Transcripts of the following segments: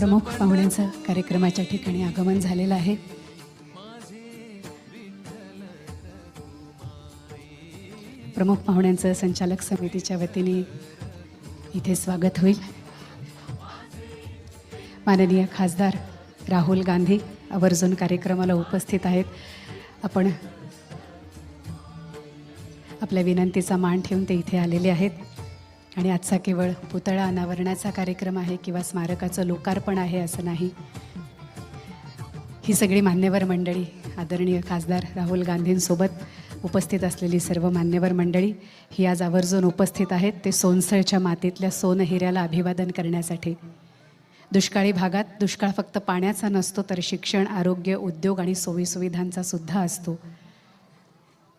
प्रमुख पाहुण्यांचं कार्यक्रमाच्या ठिकाणी आगमन झालेलं आहे. प्रमुख पाहुण्यांचं संचालक समितीच्या वतीने इथे स्वागत होईल. माननीय खासदार राहुल गांधी आवर्जून कार्यक्रमाला उपस्थित आहेत. आपण आपल्या विनंतीचा मान ठेवून ते इथे आलेले आहेत. आणि आजचा केवळ पुतळा अनावरणाचा कार्यक्रम आहे किंवा स्मारकाचं लोकार्पण आहे असं नाही. ही सगळी मान्यवर मंडळी आदरणीय खासदार राहुल गांधींसोबत उपस्थित असलेली सर्व मान्यवर मंडळी ही आज आवर्जून उपस्थित आहेत. ते सोनसळच्या मातीतल्या सोनहिऱ्याला अभिवादन करण्यासाठी. दुष्काळी भागात दुष्काळ फक्त पाण्याचा नसतो तर शिक्षण आरोग्य उद्योग आणि सोयीसुविधांचा सुद्धा असतो.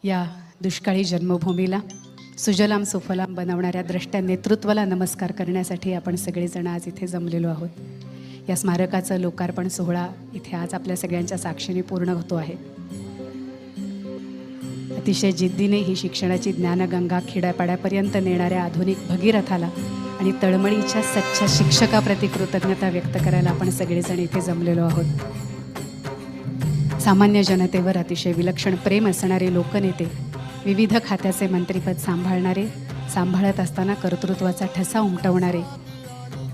या दुष्काळी जन्मभूमीला सुजलाम सुफलाम बनवणाऱ्या द्रष्ट्या नेतृत्वाला नमस्कार करण्यासाठी आपण सगळेजण आज इथे जमलेलो आहोत. या स्मारकाचं लोकार्पण सोहळा इथे आज आपल्या सगळ्यांच्या साक्षीने पूर्ण होतो आहे. अतिशय जिद्दीने ही शिक्षणाची ज्ञानगंगा खेड्यापाड्यापर्यंत नेणाऱ्या आधुनिक भगीरथाला आणि तळमळीच्या सच्च्या शिक्षकाप्रती कृतज्ञता व्यक्त करायला आपण सगळेजण इथे जमलेलो आहोत. सामान्य जनतेवर अतिशय विलक्षण प्रेम असणारे लोकनेते विविध खात्याचे मंत्रीपद सांभाळणारे सांभाळत असताना कर्तृत्वाचा ठसा उमटवणारे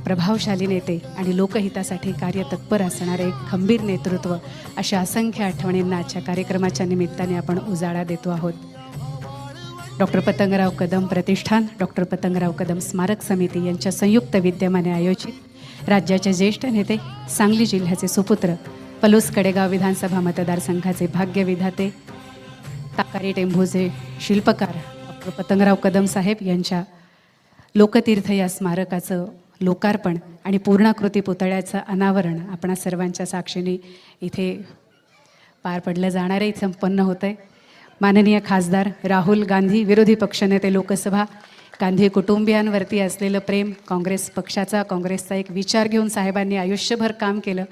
प्रभावशाली नेते आणि लोकहितासाठी कार्यतत्पर असणारे एक खंबीर नेतृत्व अशा असंख्य आठवणींना आजच्या कार्यक्रमाच्या निमित्ताने आपण उजाळा देतो आहोत. डॉक्टर पतंगराव कदम प्रतिष्ठान डॉक्टर पतंगराव कदम स्मारक समिती यांच्या संयुक्त विद्यमाने आयोजित राज्याचे ज्येष्ठ नेते सांगली जिल्ह्याचे सुपुत्र पलूस कडेगाव विधानसभा मतदारसंघाचे भाग्यविधाते ताकारी टेंभोजे शिल्पकार डॉक्टर पतंगराव कदम साहेब यांच्या लोकतीर्थ या स्मारकाचं लोकार्पण आणि पूर्णाकृती पुतळ्याचं अनावरण आपणा सर्वांच्या साक्षीने इथे पार पडलं जाणार आहे संपन्न होतं आहे माननीय खासदार राहुल गांधी विरोधी पक्षनेते लोकसभा गांधी कुटुंबियांवरती असलेलं प्रेम काँग्रेस पक्षाचा काँग्रेसचा एक विचार घेऊन साहेबांनी आयुष्यभर काम केलं.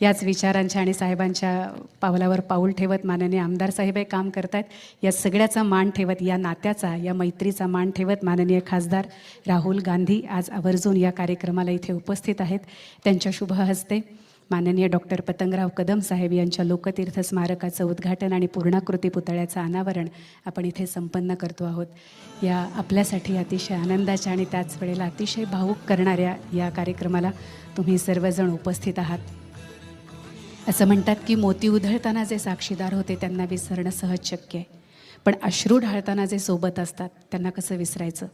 याच विचारांच्या आणि साहेबांच्या पावलावर पाऊल ठेवत माननीय आमदार साहेब हे काम करतायत. या सगळ्याचा मान ठेवत या नात्याचा या मैत्रीचा मान ठेवत माननीय खासदार राहुल गांधी आज आवर्जून या कार्यक्रमाला इथे उपस्थित आहेत. त्यांच्या शुभ हस्ते माननीय डॉक्टर पतंगराव कदम साहेब यांच्या लोकतीर्थ स्मारकाचं उद्घाटन आणि पूर्णाकृती पुतळ्याचं अनावरण आपण इथे संपन्न करतो आहोत. या आपल्यासाठी अतिशय आनंदाच्या आणि त्याच वेळेला अतिशय भावूक करणाऱ्या या कार्यक्रमाला तुम्ही सर्वजण उपस्थित आहात. असं म्हणतात की मोती उधळताना जे साक्षीदार होते त्यांना विसरणं सहज शक्य आहे. पण अश्रू ढाळताना जे सोबत असतात त्यांना कसं विसरायचं?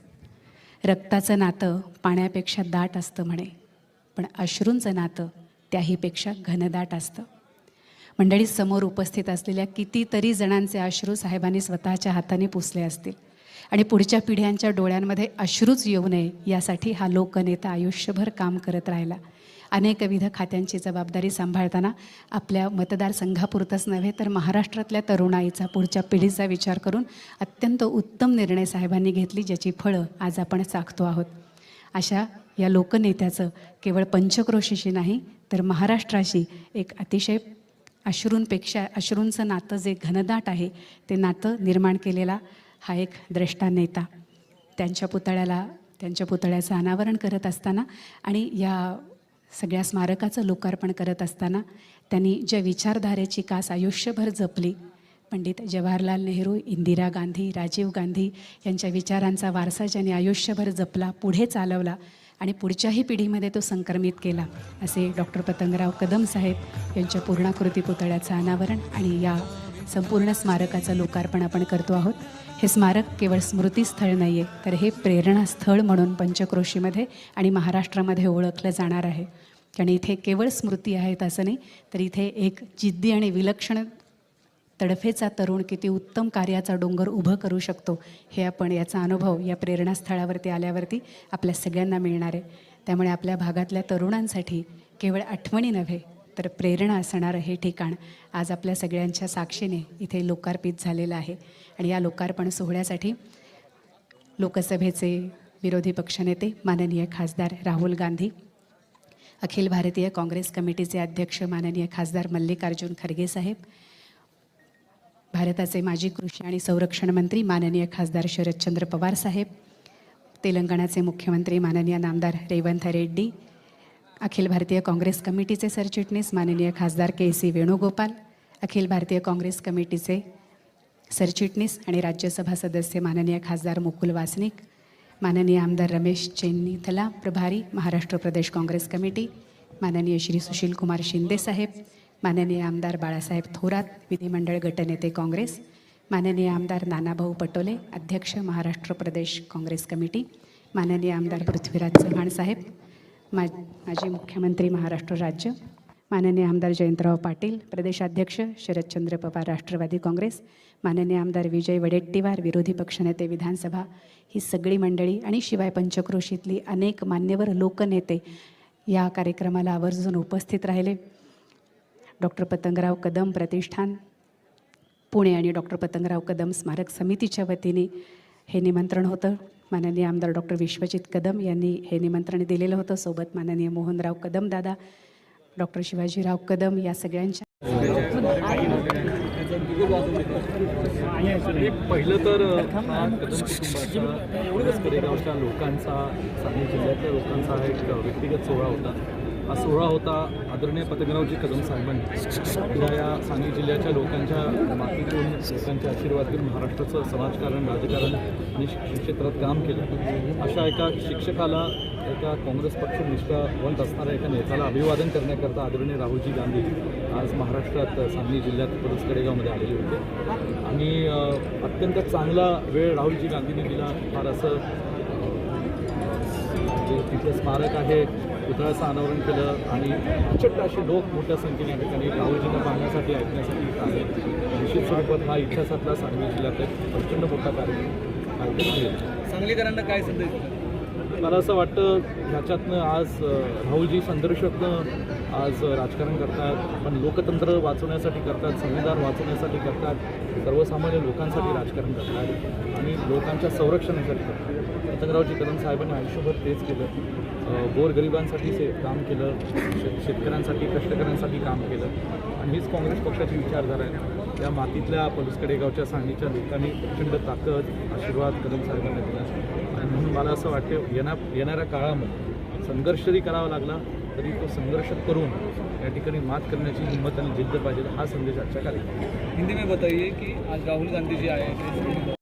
रक्ताचं नातं पाण्यापेक्षा दाट असतं म्हणे. पण अश्रूंचं नातं त्याहीपेक्षा घनदाट असतं. मंडळी समोर उपस्थित असलेल्या कितीतरी जणांचे अश्रू साहेबांनी स्वतःच्या हाताने पुसले असतील. आणि पुढच्या पिढ्यांच्या डोळ्यांमध्ये अश्रूच येऊ नये यासाठी हा लोकनेता आयुष्यभर काम करत राहिला. अनेकविध खात्यांची जबाबदारी सांभाळताना आपल्या मतदारसंघापुरतंच नव्हे तर महाराष्ट्रातल्या तरुणाईचा पुढच्या पिढीचा विचार करून अत्यंत उत्तम निर्णय साहेबांनी घेतली ज्याची फळं आज आपण चाखतो आहोत. अशा या लोकनेत्याचं केवळ पंचक्रोशीशी नाही तर महाराष्ट्राशी एक अतिशय अश्रूंपेक्षा अश्रूंचं नातं जे घनदाट आहे ते नातं निर्माण केलेला हा एक द्रष्टा नेता. त्यांच्या पुतळ्याला त्यांच्या पुतळ्याचं अनावरण करत असताना आणि या सगळ्या स्मारकाचं लोकार्पण करत असताना त्यांनी ज्या विचारधारेची कास आयुष्यभर जपली पंडित जवाहरलाल नेहरू इंदिरा गांधी राजीव गांधी यांच्या विचारांचा वारसा ज्यांनी आयुष्यभर जपला पुढे चालवला आणि पुढच्याही पिढीमध्ये तो संक्रमित केला असे डॉक्टर पतंगराव कदम साहेब यांच्या पूर्णाकृती पुतळ्याचं अनावरण आणि या संपूर्ण स्मारकाचं लोकार्पण आपण करतो आहोत. हे स्मारक केवळ स्मृतीस्थळ नाही आहे तर हे प्रेरणास्थळ म्हणून पंचक्रोशीमध्ये आणि महाराष्ट्रामध्ये ओळखलं जाणार आहे. कारण इथे केवळ स्मृती आहेत असं नाही तर इथे एक जिद्दी आणि विलक्षण तडफेचा तरुण किती उत्तम कार्याचा डोंगर उभं करू शकतो हे आपण याचा अनुभव या प्रेरणास्थळावरती आल्यावरती आपल्या सगळ्यांना मिळणार आहे. त्यामुळे आपल्या भागातल्या तरुणांसाठी केवळ आठवणी नव्हे तर प्रेरणा असणारं हे ठिकाण आज आपल्या सगळ्यांच्या साक्षीने इथे लोकार्पित झालेलं आहे. आणि या लोकार्पण सोहळ्यासाठी लोकसभेचे विरोधी पक्षनेते माननीय खासदार राहुल गांधी अखिल भारतीय काँग्रेस कमिटीचे अध्यक्ष माननीय खासदार मल्लिकार्जुन खरगे साहेब भारताचे माजी कृषी आणि संरक्षण मंत्री माननीय खासदार शरदचंद्र पवार साहेब तेलंगणाचे मुख्यमंत्री माननीय नामदार रेवंत रेड्डी अखिल भारतीय काँग्रेस कमिटीचे सरचिटणीस माननीय खासदार के सी वेणुगोपाल अखिल भारतीय काँग्रेस कमिटीचे सरचिटणीस आणि राज्यसभा सदस्य माननीय खासदार मुकुल वासनिक माननीय आमदार रमेश चेन्नीथला प्रभारी महाराष्ट्र प्रदेश काँग्रेस कमिटी माननीय श्री सुशील कुमार शिंदे साहेब माननीय आमदार बाळासाहेब थोरात विधिमंडळ गटनेते काँग्रेस माननीय आमदार नानाभाऊ पटोले अध्यक्ष महाराष्ट्र प्रदेश काँग्रेस कमिटी माननीय आमदार पृथ्वीराज चव्हाण साहेब मा माजी मुख्यमंत्री महाराष्ट्र राज्य माननीय आमदार जयंतराव पाटील प्रदेशाध्यक्ष शरदचंद्र पवार राष्ट्रवादी काँग्रेस माननीय आमदार विजय वडेट्टीवार विरोधी पक्षनेते विधानसभा ही सगळी मंडळी आणि शिवाय पंचक्रोशीतली अनेक मान्यवर लोकनेते या कार्यक्रमाला आवर्जून उपस्थित राहिले. डॉक्टर पतंगराव कदम प्रतिष्ठान पुणे आणि डॉक्टर पतंगराव कदम स्मारक समितीच्या वतीने हे निमंत्रण होतं. माननीय आमदार डॉक्टर विश्वजित कदम यांनी हे निमंत्रण दिलेलं होतं. सोबत माननीय मोहनराव कदम दादा डॉक्टर शिवाजीराव कदम या सगळ्यांच्या पहिलं तर लोकांचा सांगली जिल्ह्यातल्या लोकांचा हा एक व्यक्तिगत सोहळा होता. हा सोहळा होता आदरणीय पतंगरावजी कदम साहेबांनी. आपल्या या सांगली जिल्ह्याच्या लोकांच्या मातीतून लोकांच्या आशीर्वाद घेऊन महाराष्ट्राचं समाजकारण राजकारण आणि शिक्षण क्षेत्रात काम केलं. अशा एका शिक्षकाला एका काँग्रेस पक्ष निष्ठावंत असणाऱ्या एका नेत्याला अभिवादन करण्याकरता आदरणीय राहुलजी गांधी आज महाराष्ट्रात सांगली जिल्ह्यात पुरुष कडेगावमध्ये आलेले होते. आणि अत्यंत चांगला वेळ राहुलजी गांधींनी दिला. फार असं जे म्हणजे तिथलं स्मारक आहे. पुतळ्याचं अनावरण केलं आणि प्रचंड असे लोक मोठ्या संख्येने या ठिकाणी राहुलजींना पाहण्यासाठी ऐकण्यासाठी आले निश्चित स्वरूपात हा इतिहासातला सांगली जिल्ह्यात एक प्रचंड मोठा कार्यक्रम सांगलीकरांना काय संदेश? मला असं वाटतं ह्याच्यातनं आज राहुलजी संदर्शकनं आज राजकारण करतात पण लोकतंत्र वाचवण्यासाठी करतात संविधान वाचवण्यासाठी करतात सर्वसामान्य लोकांसाठी राजकारण करतात आणि लोकांच्या संरक्षणासाठी करतात. पतंगरावजी कदम साहेबांनी आयुष्यभर तेच केलं. गोरगरिबांसाठी ते काम केलं शेतकऱ्यांसाठी कष्टकऱ्यांसाठी काम केलं. आणि हीच काँग्रेस पक्षाची विचारधारा आहे. या मातीतल्या पलुसकडेगावच्या सांगलीच्या लोकांनी प्रचंड ताकद आशीर्वाद कदम साहेबांना दिला. आणि म्हणून मला असं वाटतं येणा येणाऱ्या काळामध्ये संघर्ष जरी करावा लागला तरी तो संघर्ष करून या ठिकाणी मात करण्याची हिंमत आणि जिद्द पाहिजे हा संदेश आजच्या कार्यक्रमात हिंदी में बताइए की आज राहुल गांधी जी आए